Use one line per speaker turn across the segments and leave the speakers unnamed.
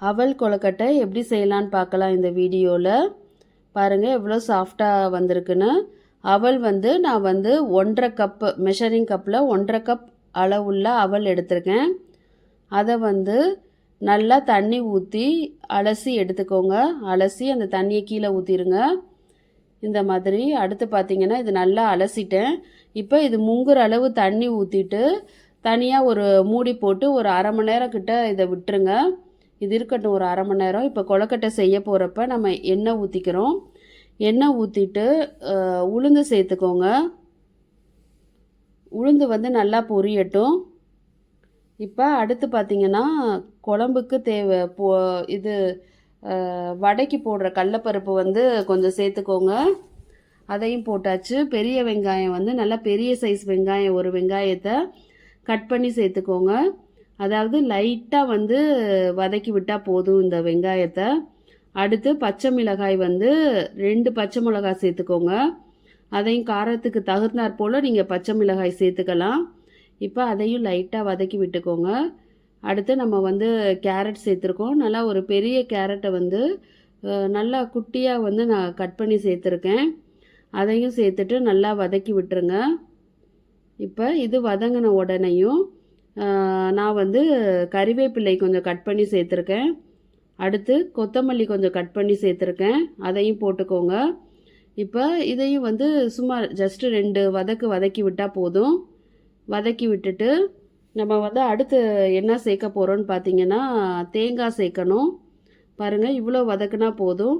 அவல் கொழுக்கட்டை எப்படி செய்யலான்னு பார்க்கலாம் இந்த வீடியோவில் பாருங்கள் எவ்வளோ சாஃப்டாக வந்திருக்குன்னு. அவல் வந்து நான் வந்து ஒன்றரை கப்பு மெஷரிங் கப்பில் ஒன்றரை கப் அளவுள்ள அவல் எடுத்திருக்கேன். அதை வந்து நல்லா தண்ணி ஊற்றி அலசி எடுத்துக்கோங்க. அலசி அந்த தண்ணியை கீழே ஊற்றிடுங்க இந்த மாதிரி அடுத்து பார்த்தீங்கன்னா இது நல்லா அலசிட்டேன். இப்போ இது முங்குற அளவு தண்ணி ஊற்றிட்டு தனியாக ஒரு மூடி போட்டு ஒரு அரை மணி நேரம் கிட்ட இதை விட்டுருங்க. இது இருக்கட்டும் ஒரு அரை மணி நேரம். இப்போ கொழுக்கட்டை செய்ய போகிறப்ப நம்ம எண்ணெய் ஊற்றிக்கிறோம் எண்ணெய் ஊற்றிட்டு உளுந்து சேர்த்துக்கோங்க. உளுந்து வந்து நல்லா பொரியட்டும். இப்போ அடுத்து பார்த்தீங்கன்னா குழம்புக்கு தேவை போ இது வடைக்கு போடுற கடலப்பருப்பு வந்து கொஞ்சம் சேர்த்துக்கோங்க. அதையும் போட்டாச்சு. பெரிய வெங்காயம் வந்து நல்லா பெரிய சைஸ் வெங்காயம் ஒரு வெங்காயத்தை கட் பண்ணி சேர்த்துக்கோங்க. அதாவது லைட்டாக வந்து வதக்கி விட்டால் போதும் இந்த வெங்காயத்தை. அடுத்து பச்சை மிளகாய் வந்து ரெண்டு பச்சை மிளகாய் சேர்த்துக்கோங்க. அதையும் காரத்துக்கு தகுந்தாற் போல் நீங்கள் பச்சை மிளகாய் சேர்த்துக்கலாம். இப்போ அதையும் லைட்டாக வதக்கி விட்டுக்கோங்க. அடுத்து நம்ம வந்து கேரட் சேர்த்துருக்கோம். நல்லா ஒரு பெரிய கேரட்டை வந்து நல்லா குட்டியாக வந்து நான் கட் பண்ணி சேர்த்துருக்கேன். அதையும் சேர்த்துட்டு நல்லா வதக்கி விட்டுருங்க. இப்போ இது வதங்கின உடனேயும் நான் வந்து கறிவேப்பிலை கொஞ்சம் கட் பண்ணி சேர்த்துருக்கேன். அடுத்து கொத்தமல்லி கொஞ்சம் கட் பண்ணி சேர்த்துருக்கேன். அதையும் போட்டுக்கோங்க. இப்போ இதையும் வந்து சும்மா ஜஸ்ட்டு ரெண்டு வதக்கு வதக்கி விட்டால் போதும். வதக்கி விட்டுட்டு நம்ம வந்து அடுத்து என்ன சேர்க்க போகிறோன்னு பார்த்தீங்கன்னா தேங்காய் சேர்க்கணும். பாருங்கள் இவ்வளோ வதக்குனா போதும்.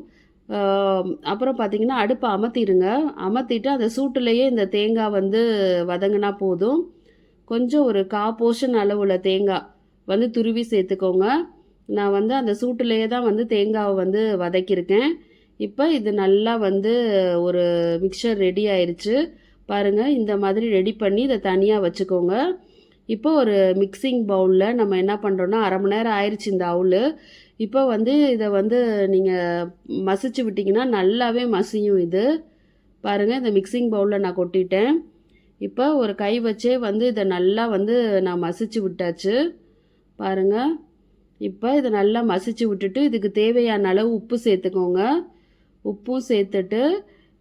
அப்புறம் பார்த்தீங்கன்னா அடுப்பை அமர்த்திடுங்க அமர்த்திட்டு அந்த சூட்டுலேயே இந்த தேங்காய் வந்து வதங்கினா போதும். கொஞ்சம் ஒரு கா போர்ஷன் அளவுள்ள தேங்காய் வந்து துருவி சேர்த்துக்கோங்க. நான் வந்து அந்த சூட்டுலேயே தான் வந்து தேங்காவை வந்து வதக்கியிருக்கேன். இப்போ இது நல்லா வந்து ஒரு மிக்சர் ரெடி ஆயிடுச்சு பாருங்கள் இந்த மாதிரி ரெடி பண்ணி இதை தனியாக வச்சுக்கோங்க. இப்போ ஒரு மிக்சிங் பவுலில் நம்ம என்ன பண்ணுறோன்னா அரை மணி நேரம் ஆயிடுச்சு இந்த அவுல் இப்போ வந்து இதை வந்து நீங்கள் மசிச்சு விட்டிங்கன்னா நல்லாவே மசியும் இது. பாருங்கள் இந்த மிக்சிங் பவுலில் நான் கொட்டிட்டேன். இப்போ ஒரு கை வச்சே வந்து இதை நல்லா வந்து நான் மசிச்சு விட்டாச்சு. பாருங்கள் இப்போ இதை நல்லா மசிச்சு விட்டுட்டு இதுக்கு தேவையான அளவு உப்பு சேர்த்துக்கோங்க. உப்பும் சேர்த்துட்டு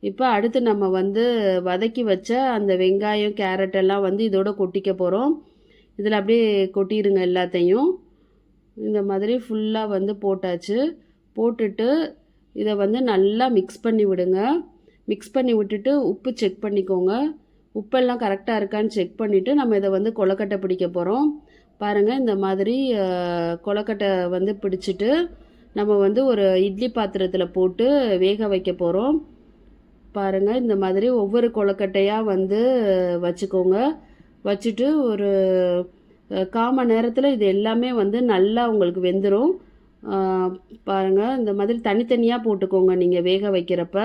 இப்போ அடுத்து நம்ம வந்து வதக்கி வச்ச அந்த வெங்காயம் கேரட் எல்லாம் வந்து இதோட கொட்டிக்க போகிறோம் இதில் அப்படியே கொட்டிடுங்க எல்லாத்தையும். இந்த மாதிரி ஃபுல்லாக வந்து போட்டாச்சு. போட்டுட்டு இதை வந்து நல்லா மிக்ஸ் பண்ணி விடுங்க. மிக்ஸ் பண்ணி விட்டுட்டு உப்பு செக் பண்ணிக்கோங்க. உப்பெல்லாம் கரெக்டாக இருக்கான்னு செக் பண்ணிவிட்டு நம்ம இதை வந்து கொலக்கட்டை பிடிக்க போகிறோம் பாருங்கள் இந்த மாதிரி கொலக்கட்டை வந்து பிடிச்சிட்டு நம்ம வந்து ஒரு இட்லி பாத்திரத்தில் போட்டு வேக வைக்க போகிறோம் பாருங்கள் இந்த மாதிரி ஒவ்வொரு கொலக்கட்டையாக வந்து வச்சுக்கோங்க. வச்சுட்டு ஒரு காம கால் மணி நேரத்தில் இது எல்லாமே வந்து நல்லா உங்களுக்கு வெந்துடும் பாருங்கள் இந்த மாதிரி தனித்தனியாக போட்டுக்கோங்க நீங்கள் வேக வைக்கிறப்ப.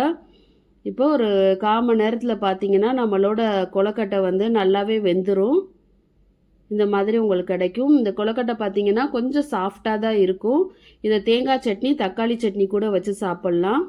இப்போ ஒரு கால் மணி நேரத்தில் பார்த்தீங்கன்னா நம்மளோட கொழுக்கட்டை வந்து நல்லாவே வெந்துடும் இந்த மாதிரி உங்களுக்கு கிடைக்கும். இந்த கொழுக்கட்டை பார்த்தீங்கன்னா கொஞ்சம் சாஃப்டாக தான் இருக்கும். இதை தேங்காய் சட்னி தக்காளி சட்னி கூட வச்சு சாப்பிட்லாம்.